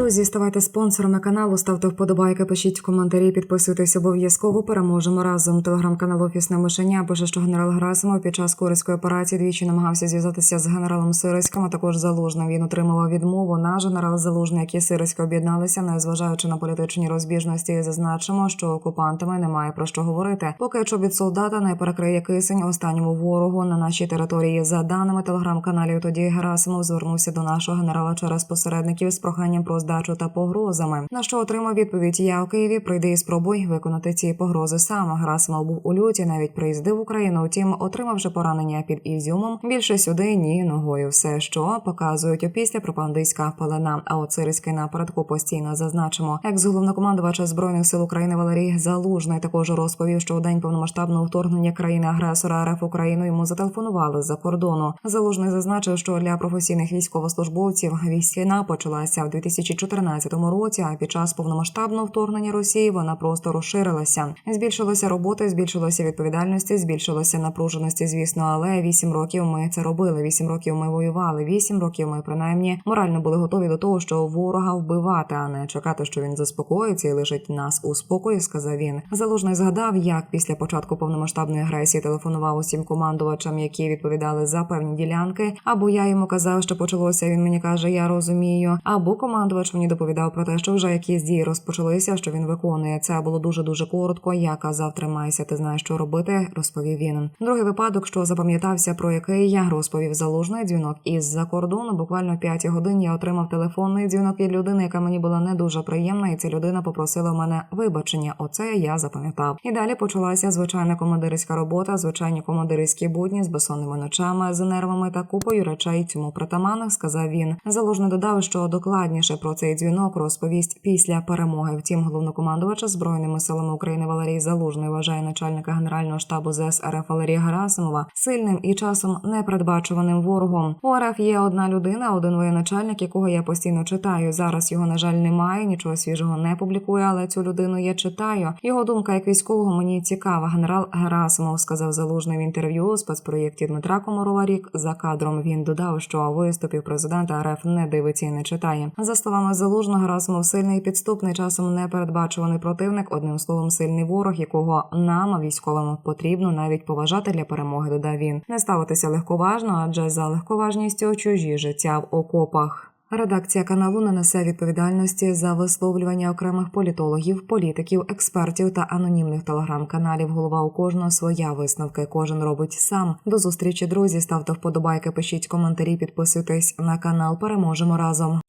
Друзі, ставайте спонсорами каналу, ставте вподобайки, пишіть коментарі, підписуйтесь обов'язково. Переможемо разом. Телеграм-канал Офісне мишеня пише, що генерал Герасимов під час курської операції двічі намагався зв'язатися з генералом Сириським, а також Залужним. Він отримував відмову на генерал Залужний, які Сириська об'єдналися, незважаючи на політичні розбіжності. Зазначимо, що окупантами немає про що говорити. Поки чобіт солдата не перекриє кисень останньому ворогу на нашій території. За даними телеграм-каналів, тоді Герасимов звернувся до нашого генерала через посередників з проханням про здачу та погрозами. На що отримав відповідь: Я у Києві прийди і спробуй виконати ці погрози сам. Герасимов був у люті, навіть приїздив в Україну. Втім, отримавши поранення під Ізюмом. Більше сюди ні ногою. Все, що показують опісля пропагандистська палена. А от сирський напередку постійно зазначимо. Екс головнокомандувача збройних сил України Валерій Залужний також розповів, що у день повномасштабного вторгнення країни агресора РФ Україну йому зателефонували з-за кордону. Залужний зазначив, що для професійних військовослужбовців війська почалася в 2014 році. А під час повномасштабного вторгнення Росії вона просто розширилася. Збільшилося роботи, збільшилося відповідальності, збільшилося напруженості. Звісно, але вісім років ми це робили. Вісім років ми воювали. Вісім років ми принаймні морально були готові до того, що ворога вбивати, а не чекати, що він заспокоїться і лишить нас у спокої. Сказав він. Залужний згадав, як після початку повномасштабної агресії телефонував усім командувачам, які відповідали за певні ділянки. Або я йому казав, що почалося. Він мені каже, я розумію. Або командувач мені доповідав про те, що вже якісь дії розпочалися, що він виконує. Це було дуже дуже коротко. Я казав, тримайся, ти знаєш, що робити, розповів він. Другий випадок, що запам'ятався, про який я розповів залужний дзвінок із-за кордону. Буквально в п'ятій годині я отримав телефонний дзвінок від людини, яка мені була не дуже приємна, і ця людина попросила мене вибачення. Оце я запам'ятав. І далі почалася звичайна командирська робота, звичайні командирські будні з безсонними ночами, з нервами та купою речей цьому притаманах, сказав він. Залужний додав, що докладніше про цей дзвінок розповість після перемоги. Втім, головнокомандувача збройними силами України Валерій Залужний вважає начальника генерального штабу ЗС РФ Валерія Герасимова сильним і часом непередбачуваним ворогом. У РФ є одна людина, один воєначальник, якого я постійно читаю. Зараз його на жаль немає, нічого свіжого не публікує, але цю людину я читаю. Його думка як військового мені цікава. Генерал Герасимов сказав залужний в інтерв'ю у спецпроєкті Дмитра Комарова рік за кадром. Він додав, що виступів президента РФ не дивиться і не читає. За словами залужного, Герасимов сильний підступний, часом непередбачуваний противник. Одним словом, сильний ворог, якого нам військовим потрібно навіть поважати для перемоги. Додав він не ставитися легковажно, адже за легковажністю чужі життя в окопах. Редакція каналу не несе відповідальності за висловлювання окремих політологів, політиків, експертів та анонімних телеграм-каналів. Голова у кожного своя висновки. Кожен робить сам. До зустрічі, друзі. Ставте вподобайки, пишіть коментарі, підписуйтесь на канал. Переможемо разом.